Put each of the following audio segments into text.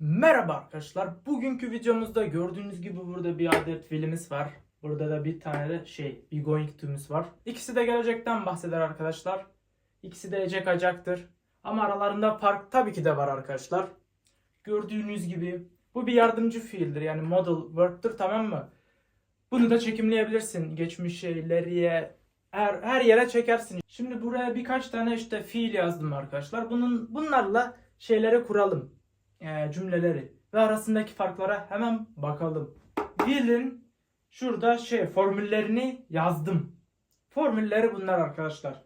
Merhaba arkadaşlar. Bugünkü videomuzda gördüğünüz gibi burada bir adet filimiz var. Burada da bir tane de şey, bir going to'muz var. İkisi de gelecekten bahseder arkadaşlar. İkisi de ecek acaktır. Ama aralarında fark tabii ki de var arkadaşlar. Gördüğünüz gibi bu bir yardımcı fiildir. Yani model verb'tır tamam mı? Bunu da çekimleyebilirsin. Geçmişe, ileriye, her, her yere çekersin. Şimdi buraya birkaç tane işte fiil yazdım arkadaşlar. Bunun bunlarla şeyleri kuralım e, cümleleri ve arasındaki farklara hemen bakalım. Will'in şurada şey formüllerini yazdım. Formülleri bunlar arkadaşlar.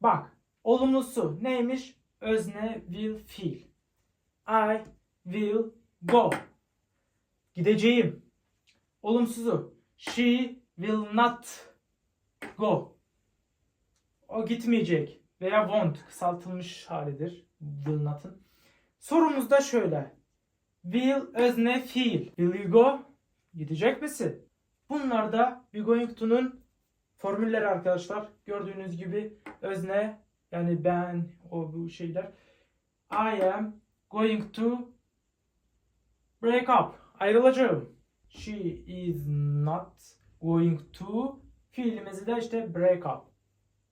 Bak olumlusu neymiş? Özne will feel. I will go. Gideceğim. Olumsuzu she will not go. O gitmeyecek veya won't kısaltılmış halidir will not'ın. Sorumuz da şöyle. Will özne fiil. Will you go? Gidecek misin? Bunlar da be going to'nun formülleri arkadaşlar. Gördüğünüz gibi özne yani ben o bu şeyler. I am going to break up. Ayrılacağım. She is not going to fiilimizi de işte break up.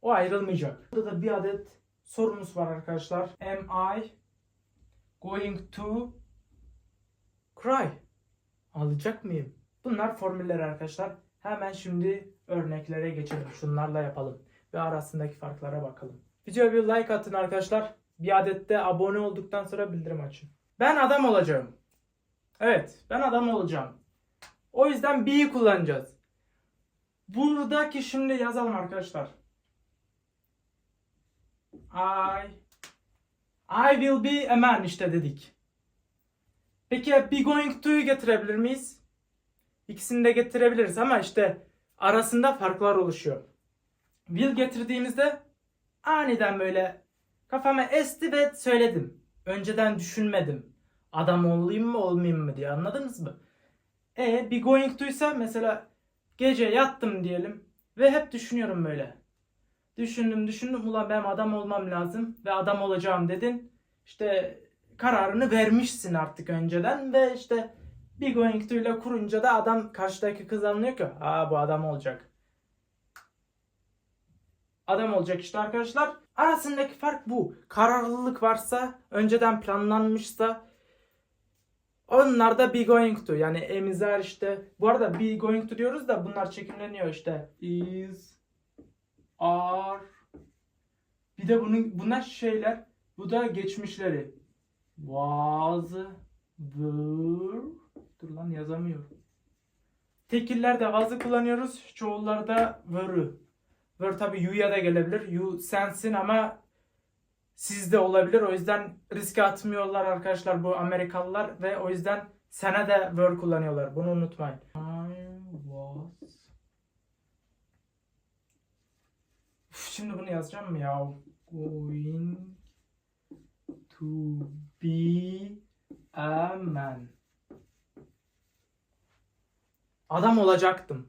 O ayrılmayacak. Burada da bir adet sorumuz var arkadaşlar. Am I going to cry. Ağlayacak mıyım? Bunlar formüller arkadaşlar. Hemen şimdi örneklere geçelim. Şunlarla yapalım. Ve arasındaki farklara bakalım. Videoya bir like atın arkadaşlar. Bir adette abone olduktan sonra bildirim açın. Ben adam olacağım. Evet ben adam olacağım. O yüzden be'yi kullanacağız. Buradaki şimdi yazalım arkadaşlar. I I will be a man işte dedik. Peki be going to'yu getirebilir miyiz? İkisini de getirebiliriz ama işte arasında farklar oluşuyor. Will getirdiğimizde aniden böyle kafama esti ve söyledim. Önceden düşünmedim. Adam olayım mı olmayayım mı diye anladınız mı? E be going to ise mesela gece yattım diyelim ve hep düşünüyorum böyle. Düşündüm düşündüm ulan benim adam olmam lazım ve adam olacağım dedin. İşte kararını vermişsin artık önceden ve işte bir going to ile kurunca da adam karşıdaki kız anlıyor ki aa bu adam olacak. Adam olacak işte arkadaşlar. Arasındaki fark bu. Kararlılık varsa, önceden planlanmışsa onlar da be going to yani emizar işte. Bu arada be going to diyoruz da bunlar çekimleniyor işte. Is are bir de bunun bunlar şeyler bu da geçmişleri. Was were dur lan yazamıyorum. Tekillerde was'ı kullanıyoruz çoğullarda were'ı were tabi you'ya da gelebilir. You sensin ama sizde olabilir. O yüzden riske atmıyorlar arkadaşlar bu Amerikalılar ve o yüzden sene de were kullanıyorlar. Bunu unutmayın Şimdi bunu yazacağım ya? Going to be a man. Adam olacaktım.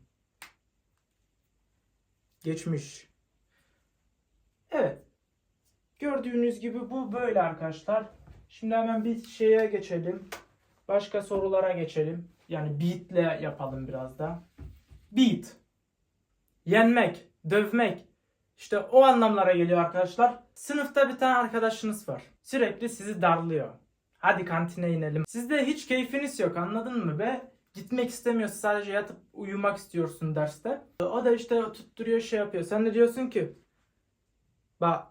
Geçmiş. Evet. Gördüğünüz gibi bu böyle arkadaşlar. Şimdi hemen bir şeye geçelim. Başka sorulara geçelim. Yani beat'le yapalım biraz da. Beat. Yenmek, dövmek, işte o anlamlara geliyor arkadaşlar. Sınıfta bir tane arkadaşınız var. Sürekli sizi darlıyor. Hadi kantine inelim. Sizde hiç keyfiniz yok anladın mı be? Gitmek istemiyorsun sadece yatıp uyumak istiyorsun derste. O da işte tutturuyor şey yapıyor. Sen de diyorsun ki bak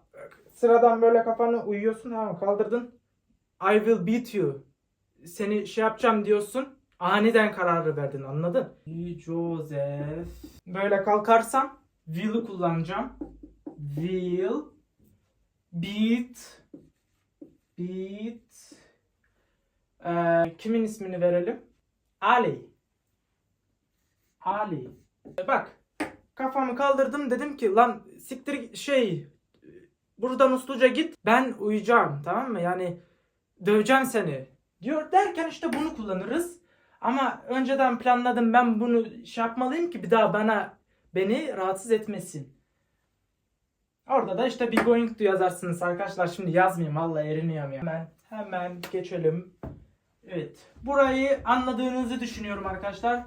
sıradan böyle kafanı uyuyorsun tamam kaldırdın. I will beat you. Seni şey yapacağım diyorsun. Aniden kararı verdin anladın? Joseph. Böyle kalkarsam will'ı kullanacağım. Will beat beat Ee, kimin ismini verelim? Ali. Ali. Bak kafamı kaldırdım dedim ki lan siktir şey buradan usluca git ben uyuyacağım tamam mı yani döveceğim seni diyor derken işte bunu kullanırız ama önceden planladım ben bunu şey yapmalıyım ki bir daha bana beni rahatsız etmesin. Orada da işte be going to yazarsınız arkadaşlar. Şimdi yazmayayım valla eriniyorum ya. Hemen, hemen geçelim. Evet. Burayı anladığınızı düşünüyorum arkadaşlar.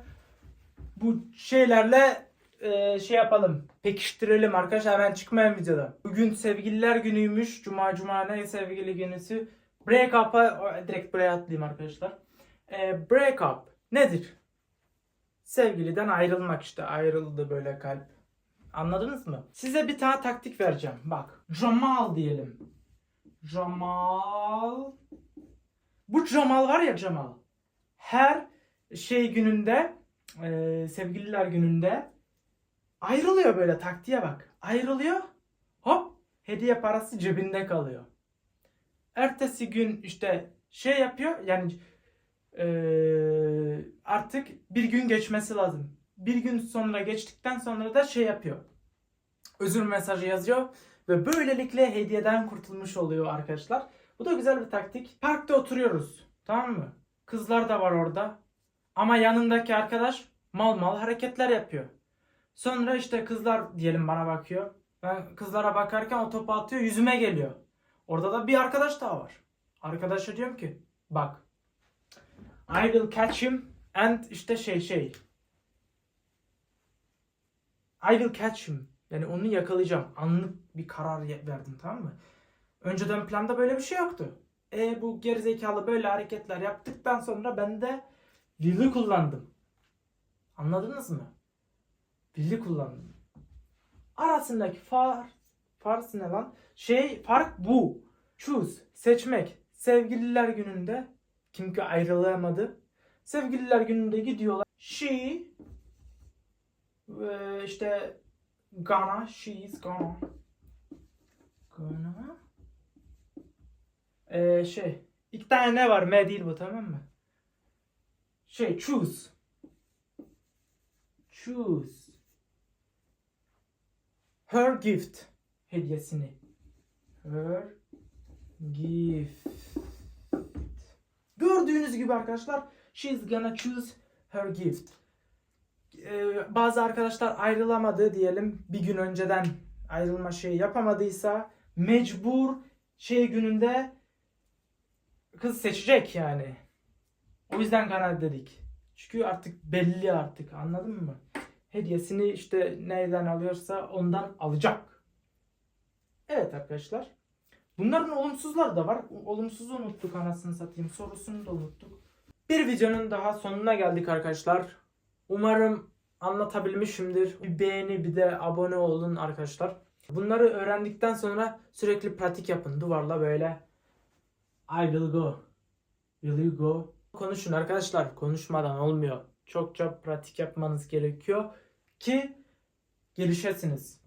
Bu şeylerle e, şey yapalım. Pekiştirelim arkadaşlar. Hemen çıkmayan videoda. Bugün sevgililer günüymüş. Cuma cuma ne sevgili günüsü. Break up'a direkt buraya atlayayım arkadaşlar. E, break up nedir? Sevgiliden ayrılmak işte. Ayrıldı böyle kalp. Anladınız mı? Size bir tane taktik vereceğim. Bak. Jamal diyelim. Jamal. Bu Jamal var ya Jamal. Her şey gününde e, sevgililer gününde ayrılıyor böyle taktiğe bak. Ayrılıyor. Hop hediye parası cebinde kalıyor. Ertesi gün işte şey yapıyor yani e, artık bir gün geçmesi lazım. Bir gün sonra geçtikten sonra da şey yapıyor. Özür mesajı yazıyor ve böylelikle hediyeden kurtulmuş oluyor arkadaşlar. Bu da güzel bir taktik. Parkta oturuyoruz. Tamam mı? Kızlar da var orada. Ama yanındaki arkadaş mal mal hareketler yapıyor. Sonra işte kızlar diyelim bana bakıyor. Ben kızlara bakarken o topu atıyor yüzüme geliyor. Orada da bir arkadaş daha var. Arkadaşa diyorum ki bak I will catch him and işte şey şey I will catch him. Yani onu yakalayacağım. Anlık bir karar verdim tamam mı? Önceden planda böyle bir şey yoktu. E bu gerizekalı böyle hareketler yaptıktan sonra ben de will'i kullandım. Anladınız mı? Will'i kullandım. Arasındaki far fark ne lan? Şey fark bu. Choose seçmek. Sevgililer gününde kim ki ayrılamadı. Sevgililer gününde gidiyorlar. She ve işte gonna she's gonna gonna ee, şey iki tane ne var? M değil bu tamam mı? Şey choose. Choose. Her gift hediyesini. Her gift gördüğünüz gibi arkadaşlar she's gonna choose her gift Ee, bazı arkadaşlar ayrılamadı diyelim bir gün önceden ayrılma şeyi yapamadıysa mecbur şey gününde kız seçecek yani. O yüzden kanal dedik. Çünkü artık belli artık anladın mı? Hediyesini işte nereden alıyorsa ondan alacak. Evet arkadaşlar. Bunların olumsuzları da var. Olumsuzu unuttuk anasını satayım. Sorusunu da unuttuk. Bir videonun daha sonuna geldik arkadaşlar. Umarım anlatabilmişimdir. Bir beğeni bir de abone olun arkadaşlar. Bunları öğrendikten sonra sürekli pratik yapın. Duvarla böyle I will go. Will you go? Konuşun arkadaşlar. Konuşmadan olmuyor. Çokça pratik yapmanız gerekiyor ki gelişesiniz.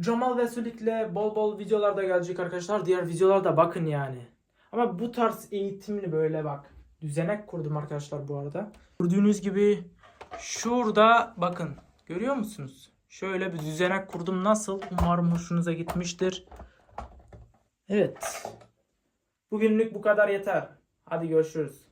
Jamal ve Sulik'le bol bol videolar da gelecek arkadaşlar. Diğer videolarda bakın yani. Ama bu tarz eğitimli böyle bak. Düzenek kurdum arkadaşlar bu arada. Gördüğünüz gibi şurada bakın. Görüyor musunuz? Şöyle bir düzenek kurdum. Nasıl? Umarım hoşunuza gitmiştir. Evet. Bugünlük bu kadar yeter. Hadi görüşürüz.